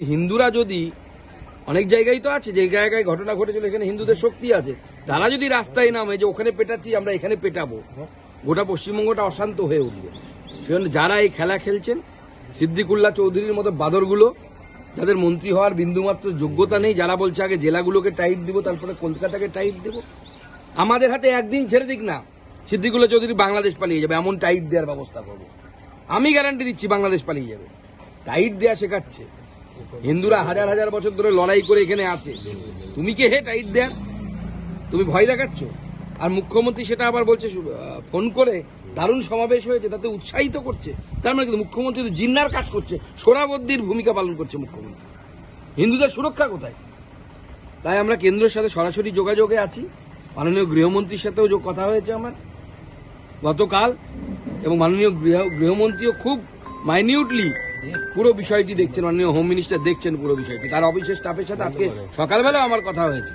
হিন্দুরা যদি, অনেক জায়গায় তো আছে, যে জায়গায় ঘটনা ঘটেছিল, এখানে হিন্দুদের শক্তি আছে, তারা যদি রাস্তায় নামে যে ওখানে পেটাচ্ছি, আমরা এখানে পেটাবো। গোটা পশ্চিমবঙ্গটা অশান্ত হয়ে উঠবে। সেজন্য যারা এই খেলা খেলছেন, সিদ্দিকুল্লাহ চৌধুরীর মতো বাদরগুলো, যাদের মন্ত্রী হওয়ার বিন্দুমাত্র যোগ্যতা নেই, যারা বলছে আগে জেলাগুলোকে টাইট দিব, তারপরে কলকাতাকে টাইট দেব, আমাদের হাতে একদিন ছেড়ে দিক না। সিদ্দিকুল্লাহ চৌধুরী বাংলাদেশ পালিয়ে যাবে, এমন টাইট দেওয়ার ব্যবস্থা করব। আমি গ্যারান্টি দিচ্ছি বাংলাদেশ পালিয়ে যাবে। টাইট দেওয়া শেখাচ্ছে। হিন্দুরা হাজার হাজার বছর ধরে লড়াই করে এখানে আছে। তুমি কে হে টাইট দেন তুমি ভয় দেখাচ্ছ? আর মুখ্যমন্ত্রী সেটা আবার বলছে ফোন করে দারুণ সমাবেশ হয়েছে, তাতে উৎসাহিত করছে। তার মানে কিন্তু মুখ্যমন্ত্রী তো জিন্নার কাজ করছে, সোরাবদ্দির ভূমিকা পালন করছে মুখ্যমন্ত্রী। হিন্দুদের সুরক্ষা কোথায়? তাই আমরা কেন্দ্রের সাথে সরাসরি যোগাযোগে আছি। মাননীয় গৃহমন্ত্রীর সাথেও যোগ কথা হয়েছে আমার। গতকাল এবং মাননীয় গৃহ গৃহমন্ত্রীও খুব মাইনিউটলি পুরো বিষয়টি দেখছেন, মাননীয় হোম মিনিস্টার দেখছেন পুরো বিষয়টি। তার অফিসের স্টাফের সাথে আজকে সকালবেলা আমার কথা হয়েছে।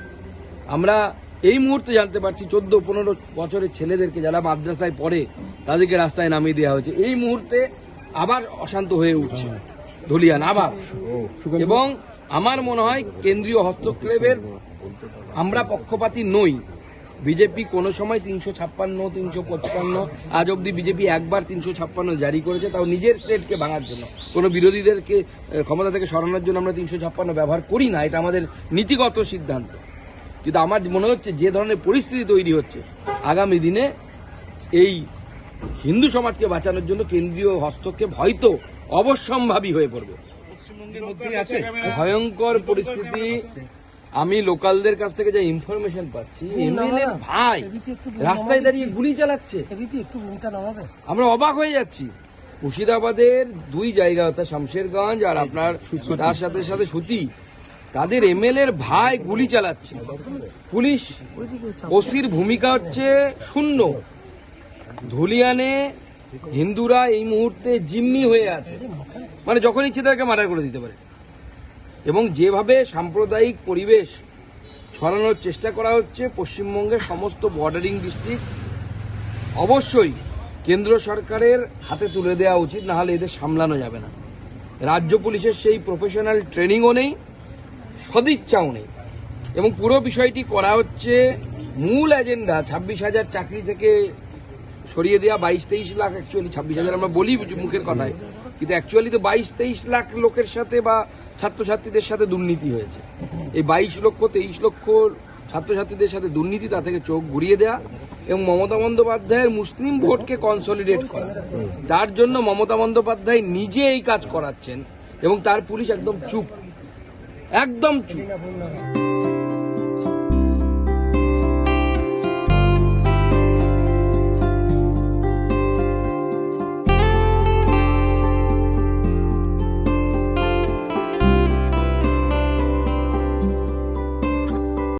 আমরা এই মুহূর্তে জানতে পারছি, চোদ্দ পনেরো বছরের ছেলেদেরকে যারা মাদ্রাসায় পড়ে, তাদেরকে রাস্তায় নামিয়ে দেওয়া হয়েছে। এই মুহূর্তে আবার অশান্ত হয়ে উঠছে ধুলিয়ান, আবার। এবং আমার মনে হয় কেন্দ্রীয় হস্তক্ষেপের আমরা পক্ষপাতী নই। বিজেপি কোনো সময় তিনশো ছাপ্পান্ন তিনশো পঁচপান্ন আজ অব্দি বিজেপি একবার তিনশো ছাপ্পান্ন জারি করেছে তাও নিজের স্টেটকে ভাঙার জন্য। কোনো বিরোধীদেরকে ক্ষমতা থেকে সরানোর জন্য আমরা তিনশো ছাপ্পান্ন ব্যবহার করি না এটা আমাদের নীতিগত সিদ্ধান্ত। কিন্তু আমার মনে হচ্ছে যে ধরনের পরিস্থিতি তৈরি হচ্ছে আগামী দিনে এই হিন্দু সমাজকে বাঁচানোর জন্য কেন্দ্রীয় হস্তক্ষেপ হয়তো অবশ্যম্ভাবী হয়ে পড়বে। পশ্চিমবঙ্গের মধ্যেই আছে। ভয়ঙ্কর পরিস্থিতি আমি লোকালদের কাছ থেকে যে ইনফরমেশন পাচ্ছি এমএলএ ভাই রাস্তায় দাঁড়িয়ে গুলি চালাচ্ছে। আমরা অবাক হয়ে যাচ্ছি। মুর্শিদাবাদের দুই জায়গা অর্থাৎ শামশেরগঞ্জ আর আপনার তার সাথে সাথে সুতি তাদের এমএলএ এর ভাই গুলি চালাচ্ছে। পুলিশ ওসির ভূমিকা হচ্ছে শূন্য। ধুলিয়ানে হিন্দুরা এই মুহূর্তে জিম্মি হয়ে আছে। মানে যখন ইচ্ছে তাকে মার্ডার করে দিতে পারে। এবং যেভাবে সাম্প্রদায়িক পরিবেশ ছড়ানোর চেষ্টা করা হচ্ছে, পশ্চিমবঙ্গের সমস্ত বর্ডারিং ডিস্ট্রিক্ট অবশ্যই কেন্দ্র সরকারের হাতে তুলে দেওয়া উচিত না হলে এদের সামলানো যাবে না। রাজ্য পুলিশের সেই প্রফেশনাল ট্রেনিংও নেই, সদিচ্ছাও নেই। এবং পুরো বিষয়টি করা হচ্ছে মূল এজেন্ডা ছাব্বিশ হাজার চাকরি থেকে সরিয়ে দেওয়া বাইশ তেইশ লাখ অ্যাকচুয়ালি ছাব্বিশ হাজার আমরা বলি মুখের কথায়। কিন্তু অ্যাকচুয়ালি তো বাইশ তেইশ লাখ লোকের সাথে বা ছাত্রছাত্রীদের সাথে দুর্নীতি হয়েছে। এই বাইশ লক্ষ, তেইশ লক্ষ ছাত্রছাত্রীদের সাথে দুর্নীতি তা থেকে চোখ ঘুরিয়ে দেওয়া এবং মমতা বন্দ্যোপাধ্যায়ের মুসলিম ভোটকে কনসলিডেট করা। তার জন্য মমতা বন্দ্যোপাধ্যায় নিজে এই কাজ করাচ্ছেন এবং তার পুলিশ একদম চুপ। একদম চুপ।